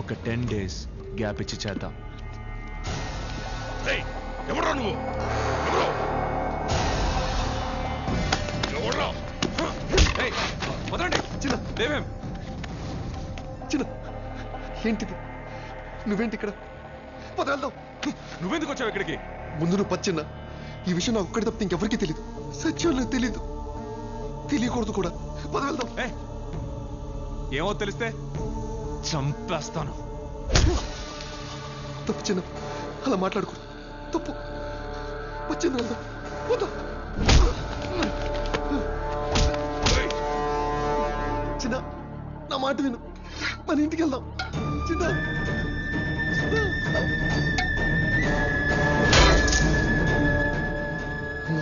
ఒక ten days gap ఇచ్చి చేద్దాం. ఎవరా నువ్వు? ఎవరు ఎవరా వదలండి. చిన్న లేవేం చిన్న ఏంటిది? నువ్వేంటి ఇక్కడ? పద వెళ్దాం నువ్వెందుకు వచ్చావు ఇక్కడికి? ముందు నువ్వు పచ్చిన్న ఈ విషయం నాకు ఒక్కడి తప్పితే ఇంకెవరికి తెలియదు సత్యంలో తెలీదు. తెలియకూడదు కూడా. పద వెళ్దాం ఏ ఏమో తెలిస్తే? చంపేస్తాను. తప్పు చిన్న అలా మాట్లాడుకో తప్పు. వచ్చింది వెళ్దాం. వద్దాం చిన్న నా మాట విను. మన ఇంటికి వెళ్దాం. చిన్న.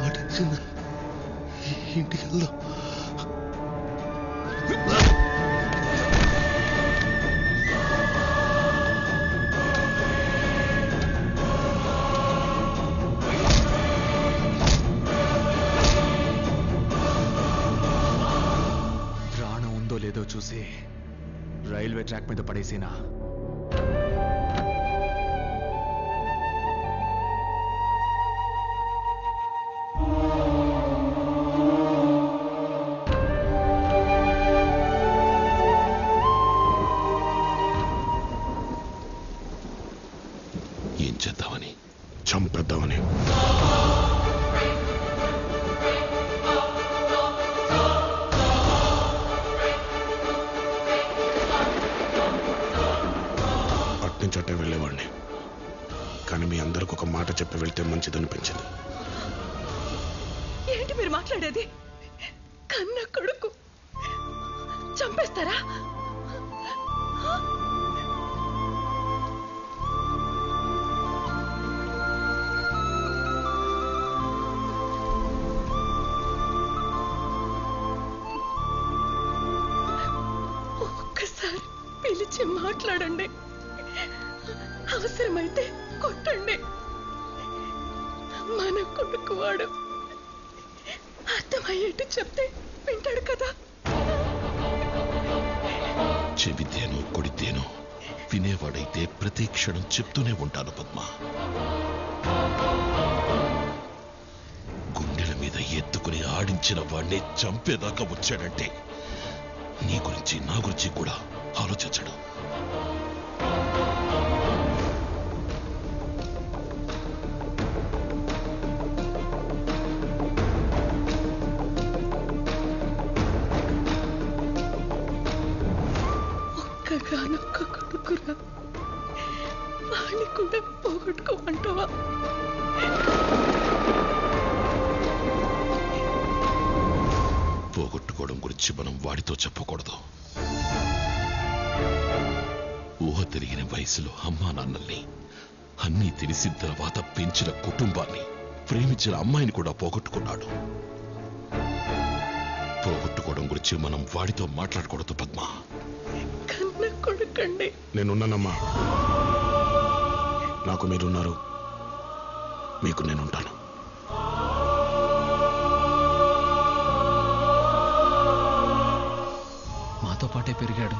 మాట చిన్న. ఇంటికి వెళ్దాం. उसे रेलवे ट्रैक में तो पड़े से ना। చెప్పి వెళ్తే మంచిదనిపించింది. ఏంటి మీరు మాట్లాడేది? కన్న కొడుకు. చంపేస్తారా? ఒక్కసారి పిలిచి మాట్లాడండి. అవసరమైతే కొట్టండి. మన కొడుకు వాడు అర్థమయ్యేట్టు చెప్తే వింటాడు కదా. చెబితేనో కొడితేనో వినేవాడైతే ప్రతి క్షణం చెప్తూనే ఉంటాను పద్మ. గుండెల మీద ఎత్తుకుని ఆడించిన వాణ్ణి చంపేదాకా వచ్చాడంటే నీ గురించి నా గురించి కూడా ఆలోచించడం కూడా పోగొట్టుకోమంటావా? పోగొట్టుకోవడం గురించి మనం వాడితో చెప్పకూడదు. ఊహ తెలియని వయసులో అమ్మా నాన్నల్ని అన్నీ తెలిసిన తర్వాత పెంచిన కుటుంబాన్ని ప్రేమించిన అమ్మాయిని కూడా పోగొట్టుకున్నాడు. పోగొట్టుకోవడం గురించి మనం వాడితో మాట్లాడకూడదు పద్మ. కొడుకండి నేనున్నానమ్మా. నాకు మీరున్నారు. మీకు నేనుంటాను. మాతో పాటే పెరిగాడు.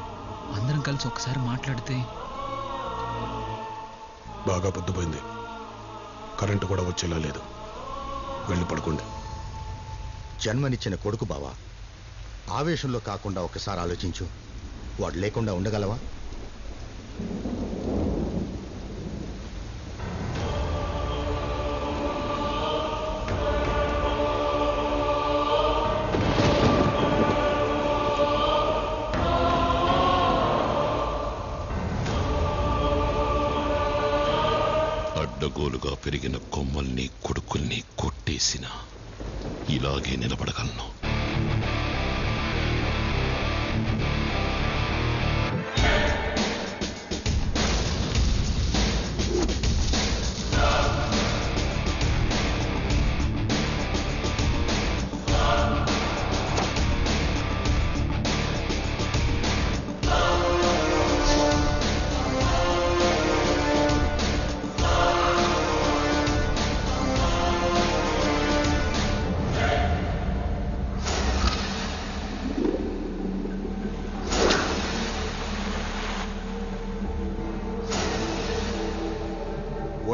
అందరం కలిసి ఒకసారి మాట్లాడితే బాగా పొద్దుపోయింది. కరెంటు కూడా వచ్చేలా లేదు. వెళ్ళి పడుకోండి. జన్మనిచ్చిన కొడుకు బావా ఆవేశంలో కాకుండా ఒకసారి ఆలోచించు. వాడు లేకుండా ఉండగలవా? గోలుగా పెరిగిన కొమ్మల్ని కొడుకుల్ని కొట్టేసిన ఇలాగే నిలబడగలను.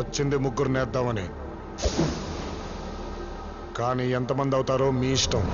వచ్చింది ముగ్గురు నేద్దామని కానీ ఎంతమంది అవుతారో మీ ఇష్టం.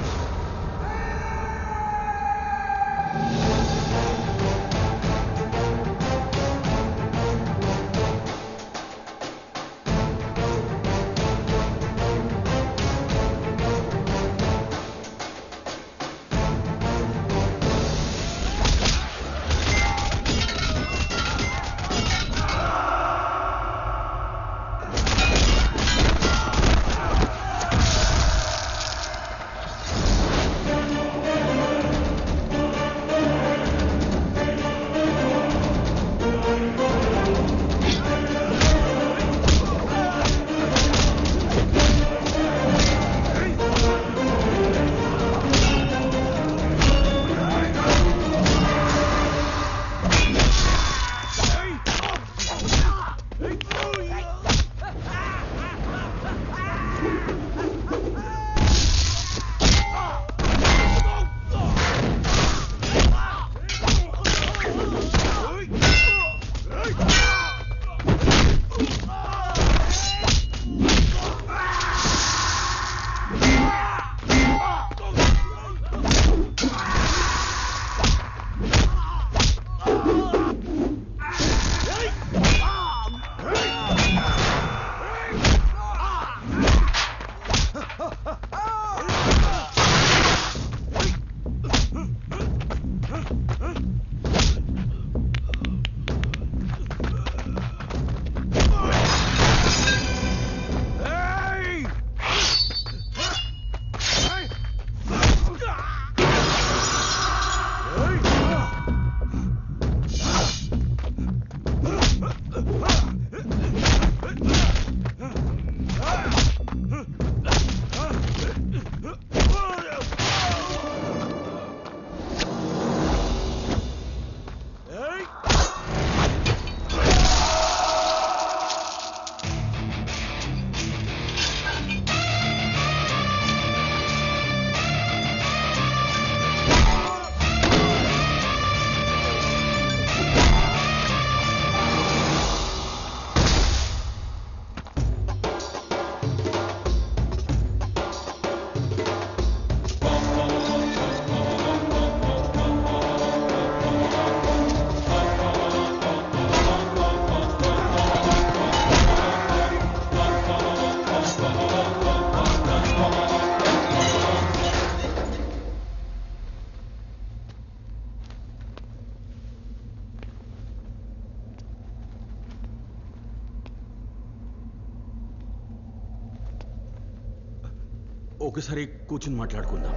ఒకసారి కూర్చుని మాట్లాడుకుందాం.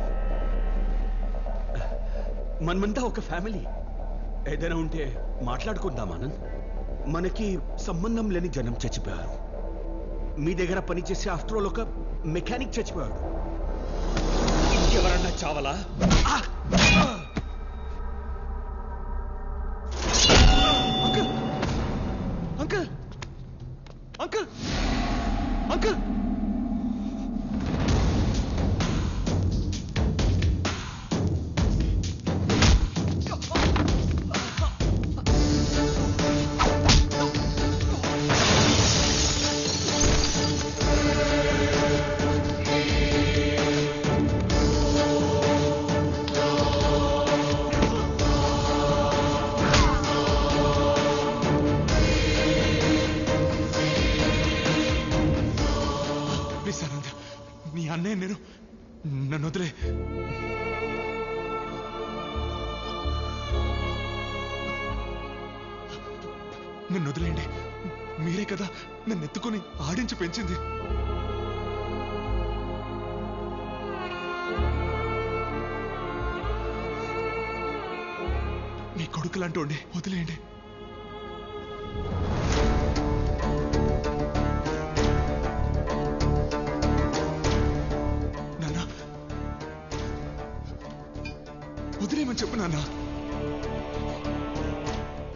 మనమంతా ఒక ఫ్యామిలీ. ఏదైనా ఉంటే మాట్లాడుకుందాం ఆనంద్. మనకి సంబంధం లేని జనం చచ్చిపోయారు. మీ దగ్గర పనిచేసే ఆఫ్టర్ ఒక మెకానిక్ చచ్చిపోయాడు. ఇంకెవరన్నా చావలా? నీ నేను నన్ను వదిలే. నన్ను వదిలేయండి. మీరే కదా నన్ను ఎత్తుకొని ఆడించి పెంచింది. మీ కొడుకు లాంటి వదిలేయండి. వదిలేమని చెప్పు నాన్న.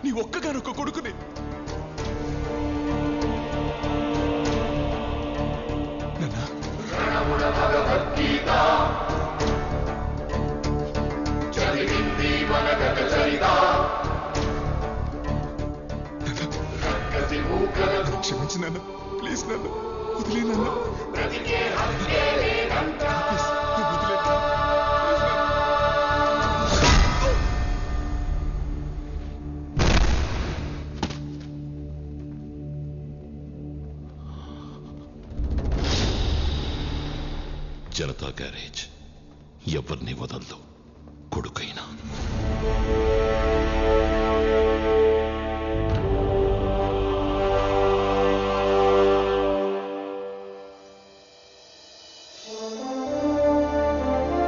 నీ ఒక్కగానొక్క కొడుకుని. క్షమించి నాన్న. ప్లీజ్ నాన్న. వదిలే నాన్న. ప్లీజ్, వదిలే నాన్న. జనతా గ్యారేజ్. ఎవరిని వదలదు కొడుకైనా.